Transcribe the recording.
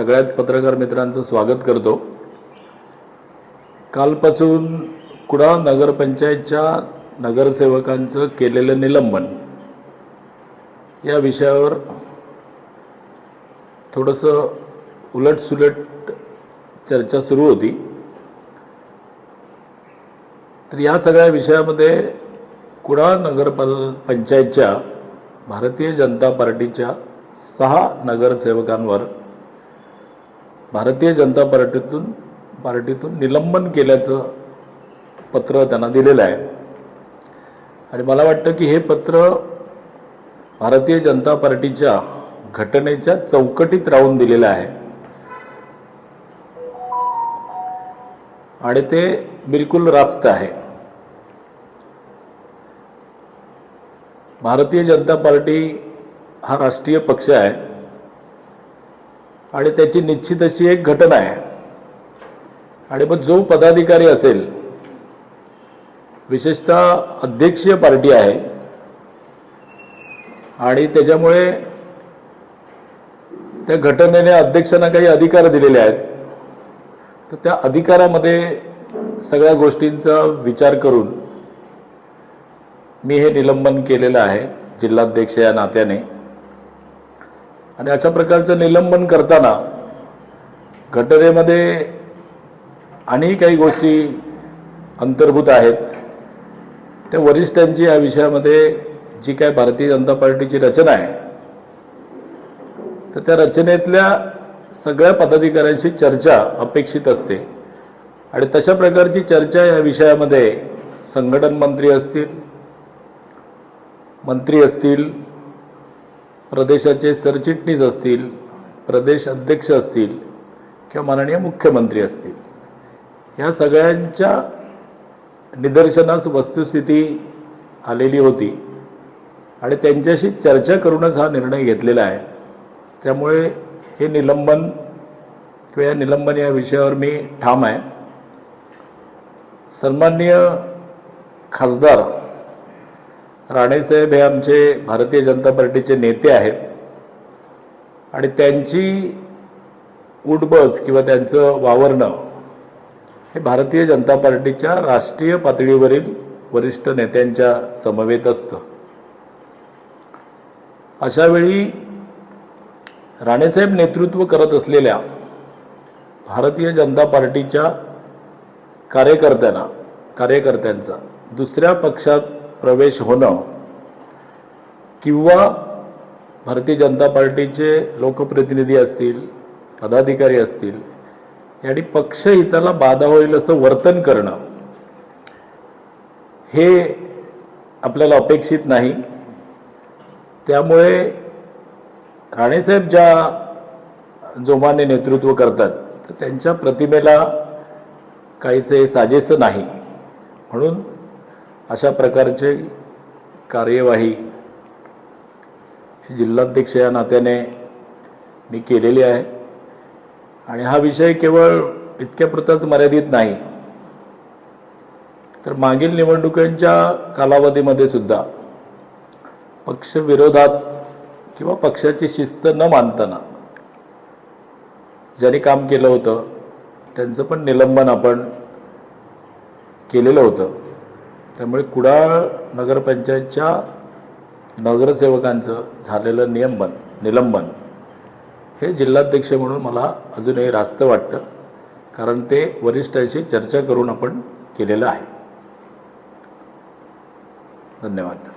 सगळ्याच पत्रकार मित्रांचं स्वागत करतो. कालपासून कुडाळ नगरपंचायतच्या नगरसेवकांचं केलेलं निलंबन. या विषयावर थोडंसं उलटसुलट चर्चा सुरू होती. तर या सगळ्या विषयामध्ये कुडाळ नगर पंचायतच्या भारतीय जनता पार्टीच्या सहा नगरसेवकांवर भारतीय जनता पार्टीतून पार्टीतून निलंबन केल्याचं पत्र त्यांना दिलेलं आहे. आणि मला वाटतं की हे पत्र भारतीय जनता पार्टीच्या घटनेच्या चौकटीत राहून दिलेलं आहे. आणि ते बिलकुल रास्त आहे. भारतीय जनता पार्टी हा राष्ट्रीय पक्ष आहे. आणि त्याची निश्चित अशी एक घटना आहे. आणि मग जो पदाधिकारी असेल विशेषतः अध्यक्षीय पार्टी आहे आणि त्याच्यामुळे त्या घटनेने अध्यक्षांना काही अधिकार दिलेले आहेत तर त्या अधिकारामध्ये सगळ्या गोष्टींचा विचार करून मी हे निलंबन केलेलं आहे जिल्हाध्यक्ष या नात्याने. आणि अशा प्रकारचं निलंबन करताना घटनेमध्ये आणि काही गोष्टी अंतर्भूत आहेत. त्या वरिष्ठांची या विषयामध्ये जी काय भारतीय जनता पार्टीची रचना आहे तर त्या रचनेतल्या सगळ्या पदाधिकाऱ्यांशी चर्चा अपेक्षित असते. आणि तशा प्रकारची चर्चा या विषयामध्ये संघटन मंत्री असतील मंत्री असतील प्रदेशाचे सरचिटणीस असतील प्रदेश अध्यक्ष असतील किंवा माननीय मुख्यमंत्री असतील. ह्या सगळ्यांच्या निदर्शनास वस्तुस्थिती आलेली होती आणि त्यांच्याशी चर्चा करूनच हा निर्णय घेतलेला आहे. त्यामुळे हे निलंबन किंवा या निलंबन या विषयावर मी ठाम आहे. सन्माननीय खासदार राणेसाहेब हे आमचे भारतीय जनता पार्टीचे नेते आहेत. आणि त्यांची उठबस किंवा त्यांचं वावरणं हे भारतीय जनता पार्टीच्या राष्ट्रीय पातळीवरील वरिष्ठ नेत्यांच्या समवेत असतं. अशावेळी राणेसाहेब नेतृत्व करत असलेल्या भारतीय जनता पार्टीच्या कार्यकर्त्यांना कार्यकर्त्यांचा दुसऱ्या पक्षात प्रवेश होणं किंवा भारतीय जनता पार्टीचे लोकप्रतिनिधी असतील पदाधिकारी असतील यांनी पक्षहिताला बाधा होईल असं वर्तन करणं हे आपल्याला अपेक्षित नाही. त्यामुळे राणेसाहेब ज्या जोमाने नेतृत्व करतात तर त्यांच्या प्रतिमेला काहीसे साजेसं नाही. म्हणून अशा प्रकारचे कार्यवाही जिल्हाध्यक्ष या नात्याने मी केलेली आहे. आणि हा विषय केवळ इतक्यापुरताच मर्यादित नाही. तर मागील निवडणुकांच्या कालावधीमध्ये सुद्धा पक्षविरोधात किंवा पक्षाची शिस्त न मानताना ज्यांनी काम केलं होतं त्यांचं पण निलंबन आपण केलेलं होतं. त्यामुळे कुडाळ नगरपंचायतच्या नगरसेवकांचं झालेलं नियमन निलंबन हे जिल्हाध्यक्ष म्हणून मला अजूनही रास्त वाटतं. कारण ते वरिष्ठांशी चर्चा करून आपण केलेलं आहे. धन्यवाद.